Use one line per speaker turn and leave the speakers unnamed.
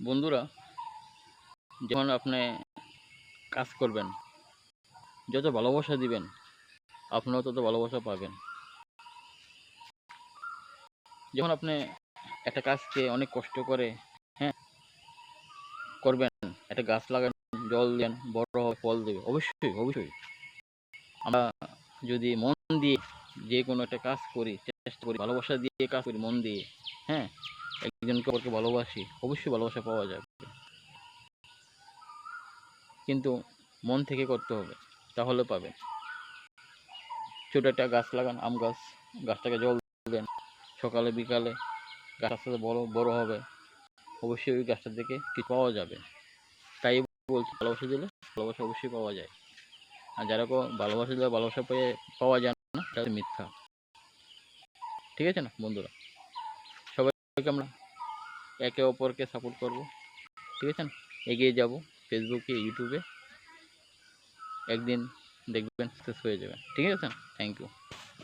বন্ধুরা, যখন আপনি কাজ করবেন, যত ভালোবাসা দিবেন, আপনিও তত ভালোবাসা পাবেন। যখন আপনি একটা কাজকে অনেক কষ্ট করে হ্যাঁ করবেন, একটা গাছ লাগান, জল দেন, বড় হবে ফল দেবে, অবশ্যই অবশ্যই। আমরা যদি মন দিয়ে যে কোনো একটা কাজ করি, চেষ্টা করি, ভালোবাসা দিয়ে কাজ করি, মন দিয়ে হ্যাঁ একজনকে অপরকে ভালোবাসি, অবশ্যই ভালোবাসা পাওয়া যাবে। কিন্তু মন থেকে করতে হবে, তাহলে পাবেন। ছোট একটা গাছ লাগান, আম গাছ, গাছটাকে জল দেন। সকালে, বিকালে গাছ আস্তে আস্তে বড় বড় হবে। অবশ্যই ওই গাছটা থেকে কিছু পাওয়া যাবে। তাই বলছি, ভালোবাসা দিলে ভালোবাসা অবশ্যই পাওয়া যায়। আর যারা কেউ ভালোবাসা দিলে ভালোবাসা পেয়ে পাওয়া যায় না তাদের মিথ্যা। ঠিক আছে না, বন্ধুরা? আমরা একে অপরকে সাপোর্ট করব। ঠিক আছে না? এগিয়ে যাব ফেসবুকে ইউটিউবে একদিন দেখবেন সাকসেস হয়ে যাবে। ঠিক আছে থ্যাংক ইউ